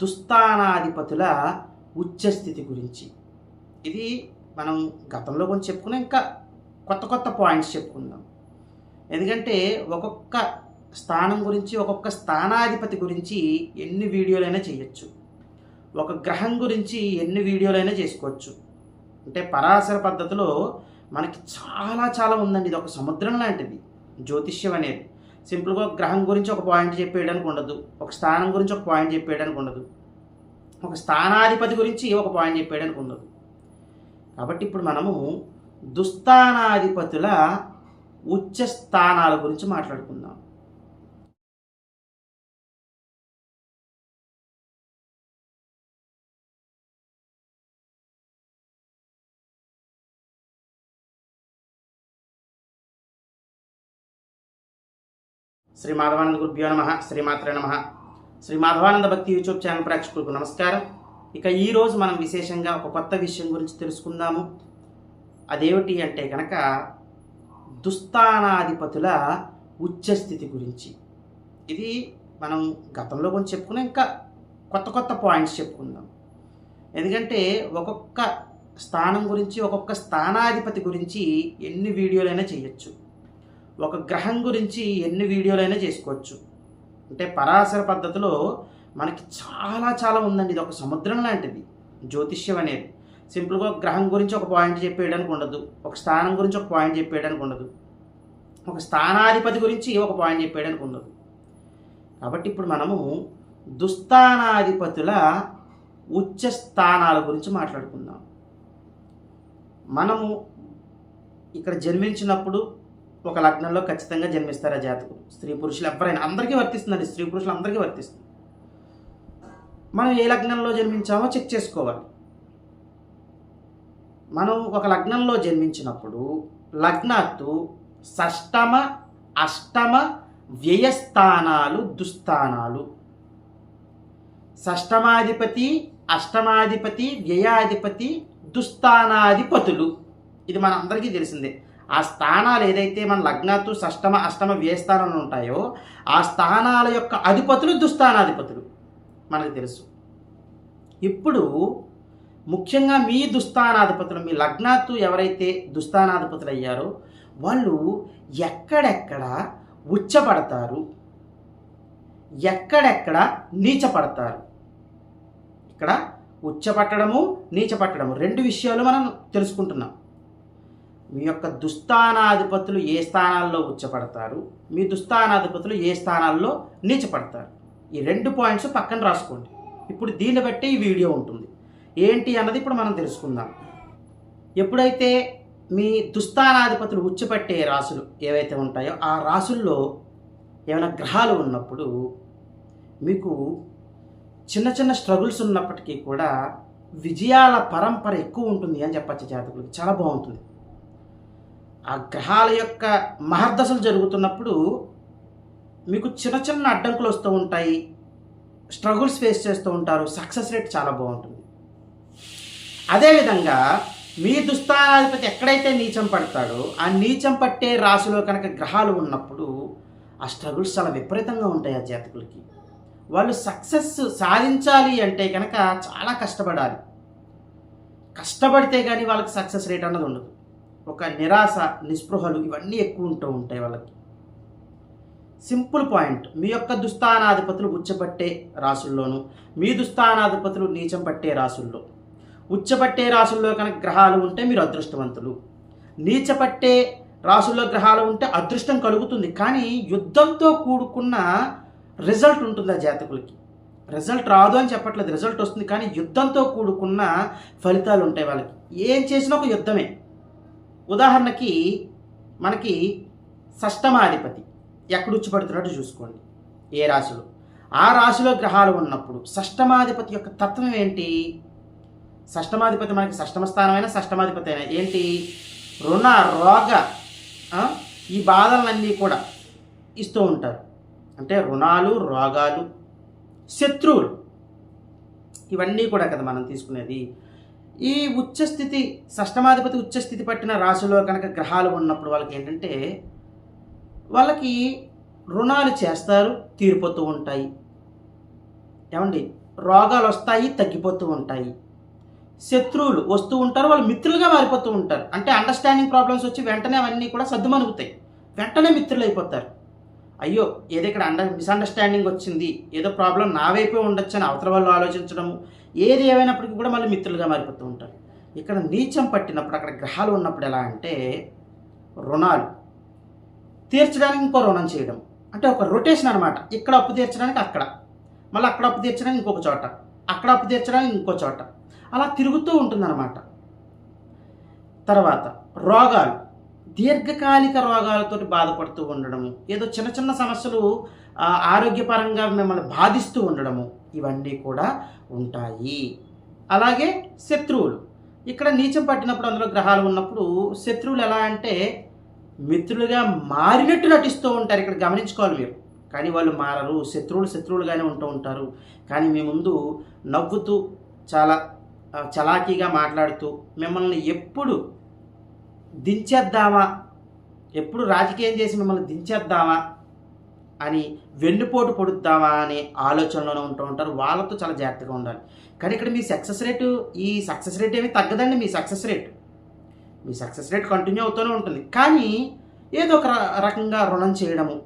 దుస్థానాధిపతుల ఉచ్చస్థితి గురించి. ఇది మనం గతంలో కొంచెం చెప్పుకున్నాం ఇంకా కొత్త కొత్త పాయింట్స్ చెప్పుకుందాం. ఎందుకంటే ఒక్కొక్క స్థానం గురించి ఒక్కొక్క స్థానాధిపతి గురించి ఎన్ని వీడియోలైనా చేయొచ్చు. ఒక గ్రహం గురించి ఎన్ని వీడియోలైనా చేసుకోవచ్చు. అంటే పరాశర పద్ధతిలో మనకి చాలా చాలా ఉందండి ఇది ఒక సముద్రం లాంటిది జ్యోతిష్యం అనేది. సింపుల్గా గ్రహం గురించి ఒక పాయింట్ చెప్పేయడానికి ఉండదు. ఒక స్థానం గురించి ఒక పాయింట్ చెప్పేయడానికి ఉండదు. ఒక స్థానాధిపతి గురించి ఒక పాయింట్ చెప్పేయడానికి ఉండదు. కాబట్టి ఇప్పుడు మనము దుస్థానాధిపతుల ఉచ్చ స్థానాల గురించి మాట్లాడుకుందాం. శ్రీ మాధవానంద గురుభ్యో నమ శ్రీమాత్రే నమ. శ్రీ మాధవానంద భక్తి యూట్యూబ్ ఛానల్ ప్రేక్షకులకు నమస్కారం. ఇక ఈరోజు మనం విశేషంగా ఒక కొత్త విషయం గురించి తెలుసుకుందాము. అదేమిటి అంటే కనుక దుస్థానాధిపతుల ఉచ్చస్థితి గురించి. ఇది మనం గతంలో కొంచెం చెప్పుకున్నాం ఇంకా కొత్త కొత్త పాయింట్స్ చెప్పుకుందాం. ఎందుకంటే ఒక్కొక్క స్థానం గురించి ఒక్కొక్క స్థానాధిపతి గురించి ఎన్ని వీడియోలైనా చేయొచ్చు. ఒక గ్రహం గురించి ఎన్ని వీడియోలైనా చేసుకోవచ్చు. అంటే పరాశర పద్ధతిలో మనకి చాలా చాలా ఉందండి. ఇది ఒక సముద్రం లాంటిది. జ్యోతిష్యం అనేది. సింపుల్గా గ్రహం గురించి ఒక పాయింట్ చెప్పేయడానికి ఉండదు. ఒక స్థానం గురించి ఒక పాయింట్ చెప్పేయడానికి ఉండదు. ఒక స్థానాధిపతి గురించి ఒక పాయింట్ చెప్పేయడానికి ఉండదు. కాబట్టి ఇప్పుడు మనము దుస్థానాధిపతుల ఉచ్చ స్థానాల గురించి మాట్లాడుకుందాం. మనము ఇక్కడ జన్మించినప్పుడు ఒక లగ్నంలో ఖచ్చితంగా జన్మిస్తారు ఆ జాతకు స్త్రీ పురుషులు ఎవరైనా అందరికీ వర్తిస్తుందండి. స్త్రీ పురుషులు అందరికీ వర్తిస్తుంది. మనం ఏ లగ్నంలో జన్మించామో చెక్ చేసుకోవాలి. మనం ఒక లగ్నంలో జన్మించినప్పుడు లగ్నాత్తు షష్టమ అష్టమ వ్యయస్థానాలు దుస్థానాలు. షష్టమాధిపతి అష్టమాధిపతి వ్యయాధిపతి దుస్థానాధిపతులు. ఇది మన అందరికీ తెలిసిందే. ఆ స్థానాలు ఏదైతే మన లగ్నాత్తు షష్టమ అష్టమ వ్యయస్థానాలు ఉంటాయో ఆ స్థానాల యొక్క అధిపతులు దుస్థానాధిపతులు. మనకు తెలుసు. ఇప్పుడు ముఖ్యంగా మీ దుస్థానాధిపతులు మీ లగ్నాత్తు ఎవరైతే దుస్థానాధిపతులు అయ్యారో వాళ్ళు ఎక్కడెక్కడ ఉచ్చపడతారు? ఎక్కడెక్కడ నీచపడతారు? ఇక్కడ ఉచ్చపట్టడము నీచపట్టడము రెండు విషయాలు మనం తెలుసుకుంటున్నాం. మీ యొక్క దుస్థానాధిపతులు ఏ స్థానాల్లో ఉచ్చపడతారు? మీ దుస్థానాధిపతులు ఏ స్థానాల్లో నీచపడతారు? ఈ రెండు పాయింట్స్ పక్కన రాసుకోండి. ఇప్పుడు దీన్ని బట్టి ఈ వీడియో ఉంటుంది. ఏంటి అన్నది ఇప్పుడు మనం తెలుసుకుందాం. ఎప్పుడైతే మీ దుస్థానాధిపతులు ఉచ్చపట్టే రాసులు ఏవైతే ఉంటాయో ఆ రాసుల్లో ఏమైనా గ్రహాలు ఉన్నప్పుడు మీకు చిన్న చిన్న స్ట్రగుల్స్ ఉన్నప్పటికీ కూడా విజయాల పరంపర ఎక్కువ ఉంటుంది అని చెప్పచ్చు జాతకులకు. చాలా బాగుంటుంది. ఆ గ్రహాల యొక్క మహర్దశలు జరుగుతున్నప్పుడు మీకు చిన్న చిన్న అడ్డంకులు వస్తూ ఉంటాయి. స్ట్రగుల్స్ ఫేస్ చేస్తూ ఉంటారు. సక్సెస్ రేట్ చాలా బాగుంటుంది. అదేవిధంగా మీ దుస్థానాధిపతి ఎక్కడైతే నీచం పడతాడో ఆ నీచం పట్టే రాశిలో కనుక గ్రహాలు ఉన్నప్పుడు ఆ స్ట్రగుల్స్ చాలా విపరీతంగా ఉంటాయి ఆ జాతకులకి. వాళ్ళు సక్సెస్ సాధించాలి అంటే కనుక చాలా కష్టపడాలి. కష్టపడితే కానీ వాళ్ళకి సక్సెస్ రేట్ అన్నది ఉండదు. ఒక నిరాశ నిస్పృహలు ఇవన్నీ ఎక్కువ ఉంటూ ఉంటాయి వాళ్ళకి. Simple point. మీ యొక్క దుస్థానాధిపతులు ఉచ్చపట్టే రాసుల్లోనూ మీ దుస్థానాధిపతులు నీచం పట్టే రాసుల్లో ఉచ్చపట్టే రాసుల్లో కనుక గ్రహాలు ఉంటే మీరు అదృష్టవంతులు. నీచపట్టే రాసుల్లో గ్రహాలు ఉంటే అదృష్టం కలుగుతుంది. కానీ యుద్ధంతో కూడుకున్న రిజల్ట్ ఉంటుంది ఆ జాతకులకి. రిజల్ట్ రాదు అని చెప్పట్లేదు. రిజల్ట్ వస్తుంది కానీ యుద్ధంతో కూడుకున్న ఫలితాలు ఉంటాయి వాళ్ళకి. ఏం చేసినా ఒక యుద్ధమే. ఉదాహరణకి మనకి షష్టమాధిపతి ఎక్కడ ఉచ్చిపడుతున్నట్టు చూసుకోండి. ఏ రాశిలో? ఆ రాశిలో గ్రహాలు ఉన్నప్పుడు షష్టమాధిపతి యొక్క తత్వం ఏంటి? షష్టమాధిపతి మనకి షష్టమ స్థానమైన షష్టమాధిపతి అయినా ఏంటి? రుణ రోగ ఈ బాధలన్నీ కూడా ఇస్తూ ఉంటారు. అంటే రుణాలు రోగాలు శత్రువులు ఇవన్నీ కూడా కదా మనం తీసుకునేది. ఈ ఉచ్చస్థితి షష్టమాధిపతి ఉచ్చస్థితి పట్టిన రాశిలో కనుక గ్రహాలు ఉన్నప్పుడు వాళ్ళకి ఏంటంటే వాళ్ళకి రుణాలు చేస్తారు తీరిపోతూ ఉంటాయి. ఏమండి? రోగాలు వస్తాయి తగ్గిపోతూ ఉంటాయి. శత్రువులు వస్తూ ఉంటారు వాళ్ళు మిత్రులుగా మారిపోతూ ఉంటారు. అంటే అండర్స్టాండింగ్ ప్రాబ్లమ్స్ వచ్చి వెంటనే అవన్నీ కూడా సర్దుమనుగుతాయి వెంటనే మిత్రులు అయిపోతారు అయ్యో ఏదో ఇక్కడ అండర్ మిస్అండర్స్టాండింగ్ వచ్చింది ఏదో ప్రాబ్లం నా వైపే ఉండొచ్చు అని అవతల వాళ్ళు ఆలోచించడము ఏది ఏమైనప్పటికీ కూడా మళ్ళీ మిత్రులుగా మారిపోతూ ఉంటారు. ఇక్కడ నీచం పట్టినప్పుడు అక్కడ గ్రహాలు ఉన్నప్పుడు ఎలా అంటే రుణాలు. తీర్చడానికి ఇంకో రుణం చేయడం. అంటే ఒక రొటేషన్ అనమాట ఇక్కడ అప్పు తీర్చడానికి అక్కడ. మళ్ళీ అక్కడ అప్పు తీర్చడానికి ఇంకొక చోట. అక్కడ అప్పు తీర్చడానికి ఇంకో చోట. అలా తిరుగుతూ ఉంటుందన్నమాట. తర్వాత రోగాలు. దీర్ఘకాలిక రోగాలతో బాధపడుతూ ఉండడము ఏదో చిన్న చిన్న సమస్యలు ఆరోగ్యపరంగా మిమ్మల్ని బాధిస్తూ ఉండడము ఇవన్నీ కూడా ఉంటాయి. అలాగే శత్రువులు. ఇక్కడ నీచం పట్టినప్పుడు అందులో గ్రహాలు ఉన్నప్పుడు శత్రువులు ఎలా అంటే మిత్రులుగా మారినట్టు నటిస్తూ ఉంటారు. ఇక్కడ గమనించుకోవాలి మీరు. కానీ వాళ్ళు మారరు. శత్రువులు శత్రువులుగానే ఉంటూ ఉంటారు. కానీ మీ ముందు నవ్వుతూ చాలా చలాకీగా మాట్లాడుతూ మిమ్మల్ని ఎప్పుడు దించేద్దామా? ఎప్పుడు రాజకీయం చేసి మిమ్మల్ని దించేద్దామా? అని వెన్నుపోటు పొడుద్దామా అనే ఆలోచనలోనే ఉంటూ ఉంటారు. వాళ్ళతో చాలా జాగ్రత్తగా ఉండాలి. కానీ ఇక్కడ మీ సక్సెస్ రేటు ఈ సక్సెస్ రేట్ ఏమీ తగ్గదండి మీ సక్సెస్ రేట్. మీ సక్సెస్ రేట్ కంటిన్యూ అవుతూనే ఉంటుంది. కానీ ఏదో ఒక రకంగా రుణం చేయడము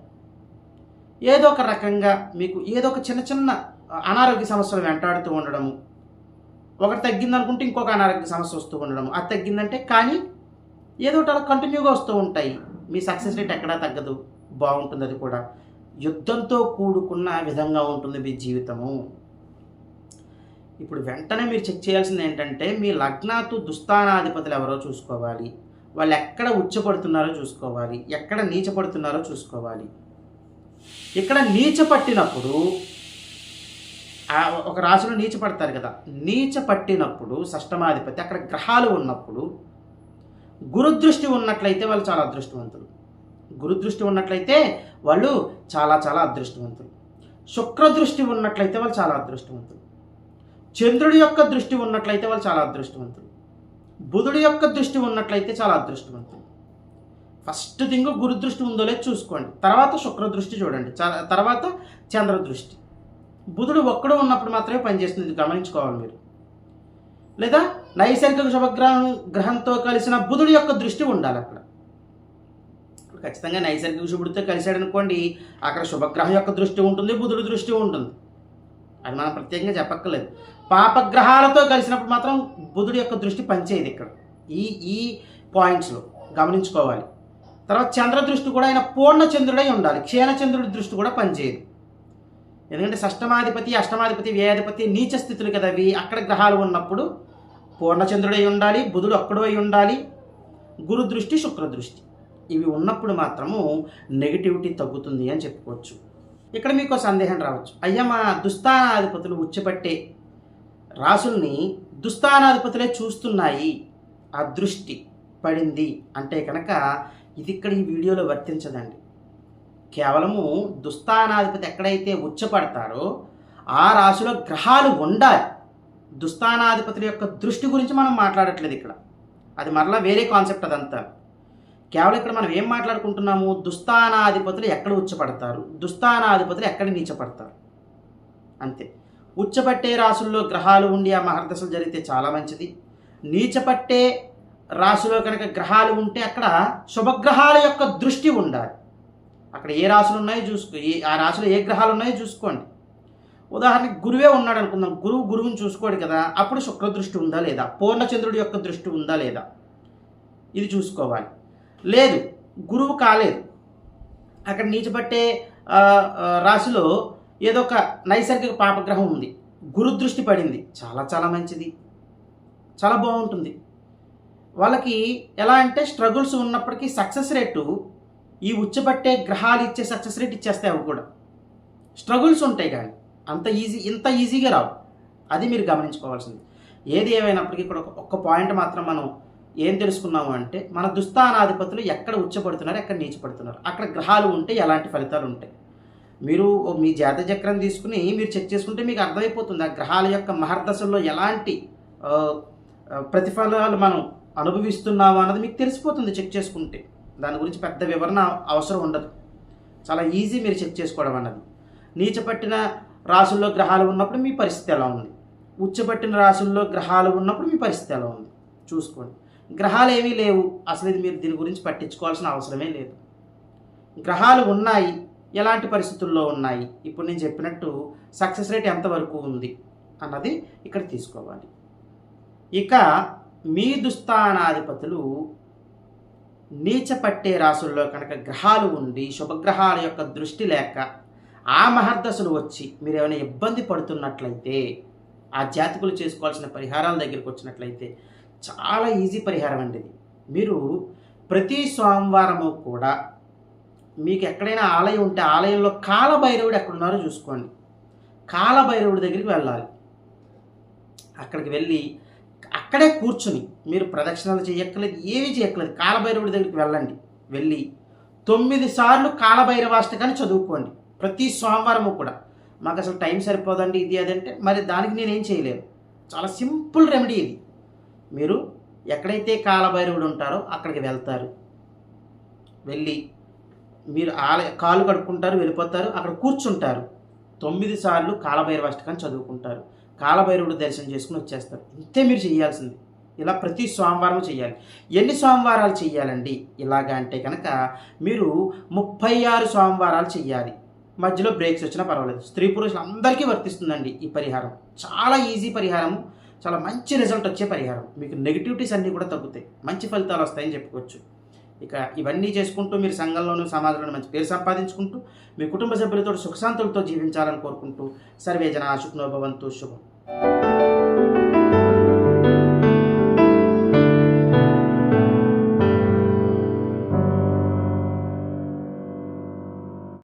ఏదో ఒక రకంగా మీకు ఏదో ఒక చిన్న చిన్న అనారోగ్య సమస్యలు వెంటాడుతూ ఉండడము ఒకటి తగ్గిందనుకుంటే ఇంకొక అనారోగ్య సమస్య వస్తూ ఉండడము. అది తగ్గిందంటే కానీ ఏదో ఒకటి అలా కంటిన్యూగా వస్తూ ఉంటాయి. మీ సక్సెస్ రేట్ ఎక్కడా తగ్గదు. బాగుంటుంది అది కూడా. యుద్ధంతో కూడుకున్న విధంగా ఉంటుంది మీ జీవితము. ఇప్పుడు వెంటనే మీరు చెక్ చేయాల్సింది ఏంటంటే మీ లగ్నాతు దుస్థానాధిపతులు ఎవరో చూసుకోవాలి. వాళ్ళు ఎక్కడ ఉచ్చపడుతున్నారో చూసుకోవాలి. ఎక్కడ నీచపడుతున్నారో చూసుకోవాలి. ఇక్కడ నీచ పట్టినప్పుడు ఒక రాశిలో నీచ పడతారు కదా. నీచ పట్టినప్పుడు షష్టమాధిపతి అక్కడ గ్రహాలు ఉన్నప్పుడు గురుదృష్టి ఉన్నట్లయితే వాళ్ళు చాలా అదృష్టవంతులు. గురుదృష్టి ఉన్నట్లయితే వాళ్ళు చాలా చాలా అదృష్టవంతులు. శుక్రదృష్టి ఉన్నట్లయితే వాళ్ళు చాలా అదృష్టవంతులు. చంద్రుడి యొక్క దృష్టి ఉన్నట్లయితే వాళ్ళు చాలా అదృష్టవంతులు. బుధుడి యొక్క దృష్టి ఉన్నట్లయితే చాలా అదృష్టవంతులు. ఫస్ట్ థింగ్ గురుదృష్టి ఉందో లేదో చూసుకోండి. తర్వాత శుక్ర దృష్టి చూడండి. చ- తర్వాత చంద్రదృష్టి. బుధుడు ఒక్కడు ఉన్నప్పుడు మాత్రమే పనిచేస్తుంది. గమనించుకోవాలి మీరు. లేదా నైసర్గిక శుభగ్రహం గ్రహంతో కలిసిన బుధుడి యొక్క దృష్టి ఉండాలి అక్కడ. ఖచ్చితంగా నైసర్గిక శుభుడితో కలిశాడు అనుకోండి అక్కడ శుభగ్రహం యొక్క దృష్టి ఉంటుంది బుధుడి దృష్టి ఉంటుంది. అది మనం ప్రత్యేకంగా చెప్పక్కర్లేదు. పాపగ్రహాలతో కలిసినప్పుడు మాత్రం బుధుడి యొక్క దృష్టి పనిచేయదు ఇక్కడ. ఈ ఈ పాయింట్స్లో గమనించుకోవాలి. తర్వాత చంద్ర దృష్టి కూడా ఆయన పూర్ణ చంద్రుడై ఉండాలి. క్షీణచంద్రుడి దృష్టి కూడా పనిచేయదు. ఎందుకంటే షష్టమాధిపతి అష్టమాధిపతి వ్యయాధిపతి నీచ స్థితులు కదా అవి. అక్కడ గ్రహాలు ఉన్నప్పుడు పూర్ణచంద్రుడై ఉండాలి బుధుడు అక్కడో అయి ఉండాలి గురు దృష్టి శుక్ర దృష్టి. ఇవి ఉన్నప్పుడు మాత్రము నెగిటివిటీ తగ్గుతుంది అని చెప్పుకోవచ్చు. ఇక్కడ మీకు సందేహం రావచ్చు. అయ్యా మా దుస్థానాధిపతులు ఉచ్చపట్టే రాసుల్ని దుస్థానాధిపతులే చూస్తున్నాయి. ఆ దృష్టి పడింది అంటే కనుక ఇది ఇక్కడ ఈ వీడియోలో వర్తించదండి. కేవలము దుస్థానాధిపతి ఎక్కడైతే ఉచ్చపడతారో ఆ రాశిలో గ్రహాలు ఉండాలి. దుస్థానాధిపతుల యొక్క దృష్టి గురించి మనం మాట్లాడట్లేదు ఇక్కడ. అది మరలా వేరే కాన్సెప్ట్ అదంతా. కేవలం ఇక్కడ మనం ఏం మాట్లాడుకుంటున్నాము? దుస్థానాధిపతులు ఎక్కడ ఉచ్చపడతారు? దుస్థానాధిపతులు ఎక్కడ నీచపడతారు? అంతే. ఉచ్చపట్టే రాసుల్లో గ్రహాలు ఉండి ఆ మహర్దశలు జరిగితే చాలా మంచిది. నీచపట్టే రాశిలో కనుక గ్రహాలు ఉంటే అక్కడ శుభగ్రహాల యొక్క దృష్టి ఉండాలి. అక్కడ ఏ రాశులు ఉన్నాయో చూసుకో ఏ ఆ రాశిలో ఏ గ్రహాలు ఉన్నాయో చూసుకోండి. ఉదాహరణకి గురువే ఉన్నాడు అనుకుందాం. గురువు గురువుని చూసుకోడు కదా అప్పుడు శుక్ర దృష్టి ఉందా లేదా? పూర్ణచంద్రుడి యొక్క దృష్టి ఉందా లేదా? ఇది చూసుకోవాలి. లేదు గురువు కాలేదు. అక్కడ నీచపట్టే రాశిలో ఏదో ఒక నైసర్గిక పాపగ్రహం ఉంది. గురు దృష్టి పడింది. చాలా చాలా మంచిది. చాలా బాగుంటుంది. వాళ్ళకి ఎలా అంటే స్ట్రగుల్స్ ఉన్నప్పటికీ సక్సెస్ రేటు ఈ ఉచ్చబట్టే గ్రహాలు ఇచ్చే సక్సెస్ రేట్ ఇచ్చేస్తాయి అవి కూడా. స్ట్రగుల్స్ ఉంటాయి కానీ. అంత ఈజీ ఇంత ఈజీగా రావు. అది మీరు గమనించుకోవాల్సింది. ఏది ఏమైనప్పటికీ కూడా ఒక- ఒక్క పాయింట్ మాత్రం మనం ఏం తెలుసుకున్నాము అంటే మన దుస్థానాధిపతులు ఎక్కడ ఉచ్చపడుతున్నారు ఎక్కడ నీచపడుతున్నారు అక్కడ గ్రహాలు ఉంటే ఎలాంటి ఫలితాలు ఉంటాయి? మీరు ఓ మీ జాత చక్రం తీసుకుని మీరు చెక్ చేసుకుంటే మీకు అర్థమైపోతుంది. ఆ గ్రహాల యొక్క మహర్దశల్లో ఎలాంటి ప్రతిఫలాలు మనం అనుభవిస్తున్నాము అన్నది మీకు తెలిసిపోతుంది చెక్ చేసుకుంటే. దాని గురించి పెద్ద వివరణ అవసరం ఉండదు. చాలా ఈజీ మీరు చెక్ చేసుకోవడం అన్నది. నీచపట్టిన రాసుల్లో గ్రహాలు ఉన్నప్పుడు మీ పరిస్థితి ఎలా ఉంది? ఉచ్చబట్టిన రాసుల్లో గ్రహాలు ఉన్నప్పుడు మీ పరిస్థితి ఎలా ఉంది? చూసుకోండి. గ్రహాలు ఏమీ లేవు. అసలు ఇది మీరు దీని గురించి పట్టించుకోవాల్సిన అవసరమే లేదు. గ్రహాలు ఉన్నాయి. ఎలాంటి పరిస్థితుల్లో ఉన్నాయి? ఇప్పుడు నేను చెప్పినట్టు సక్సెస్ రేట్ ఎంతవరకు ఉంది అన్నది ఇక్కడ తీసుకోవాలి. ఇక మీ దుస్థానాధిపతులు నీచ పట్టే రాసుల్లో కనుక గ్రహాలు ఉండి శుభగ్రహాల యొక్క దృష్టి లేక ఆ మహర్దశలు వచ్చి మీరు ఏమైనా ఇబ్బంది పడుతున్నట్లయితే ఆ జాతకులు చేసుకోవాల్సిన పరిహారాల దగ్గరికి వచ్చినట్లయితే చాలా ఈజీ పరిహారం అండి ఇది. మీరు ప్రతి సోమవారము కూడా మీకు ఎక్కడైనా ఆలయం ఉంటే ఆలయంలో కాలభైరవుడు ఎక్కడున్నారో చూసుకోండి. కాలభైరవుడి దగ్గరికి వెళ్ళాలి. అక్కడికి వెళ్ళి అక్కడే కూర్చుని మీరు ప్రదక్షిణలు చేయక్కర్లేదు ఏమీ చేయక్కర్లేదు. కాలభైరవుడి దగ్గరికి వెళ్ళండి. వెళ్ళి తొమ్మిది సార్లు కాలభైరవాష్టకాన్ని చదువుకోండి. ప్రతి సోమవారము కూడా. మాకు అసలు టైం సరిపోదండి ఇది అదంటే మరి దానికి నేనేం చేయలేను. చాలా సింపుల్ రెమెడీ ఇది. మీరు ఎక్కడైతే కాలభైరవుడు ఉంటారో అక్కడికి వెళ్తారు. వెళ్ళి మీరు ఆలయ కాలు కడుక్కుంటారు వెళ్ళిపోతారు అక్కడ కూర్చుంటారు. తొమ్మిది సార్లు కాలభైరవాష్టకాన్ని చదువుకుంటారు. కాలభైరవుడు దర్శనం చేసుకుని వచ్చేస్తారు. ఇంతే మీరు చేయాల్సింది. ఇలా ప్రతి సోమవారం చేయాలి. ఎన్ని సోమవారాలు చేయాలండి? ఇలాగా అంటే కనుక మీరు ముప్పై ఆరు సోమవారాలు చేయాలి. మధ్యలో బ్రేక్స్ వచ్చినా పర్వాలేదు. స్త్రీ పురుషులు అందరికీ వర్తిస్తుందండి ఈ పరిహారం. చాలా ఈజీ పరిహారం చాలా మంచి రిజల్ట్ వచ్చే పరిహారం. మీకు నెగిటివిటీస్ అన్నీ కూడా తగ్గుతాయి. మంచి ఫలితాలు వస్తాయని చెప్పుకోవచ్చు. ఇక ఇవన్నీ చేసుకుంటూ మీరు సంఘంలోనూ సమాజంలోనూ మంచి పేరు సంపాదించుకుంటూ మీ కుటుంబ సభ్యులతో సుఖశాంతులతో జీవించాలని కోరుకుంటూ సర్వే జన శుక్నోభవంతు శుభం.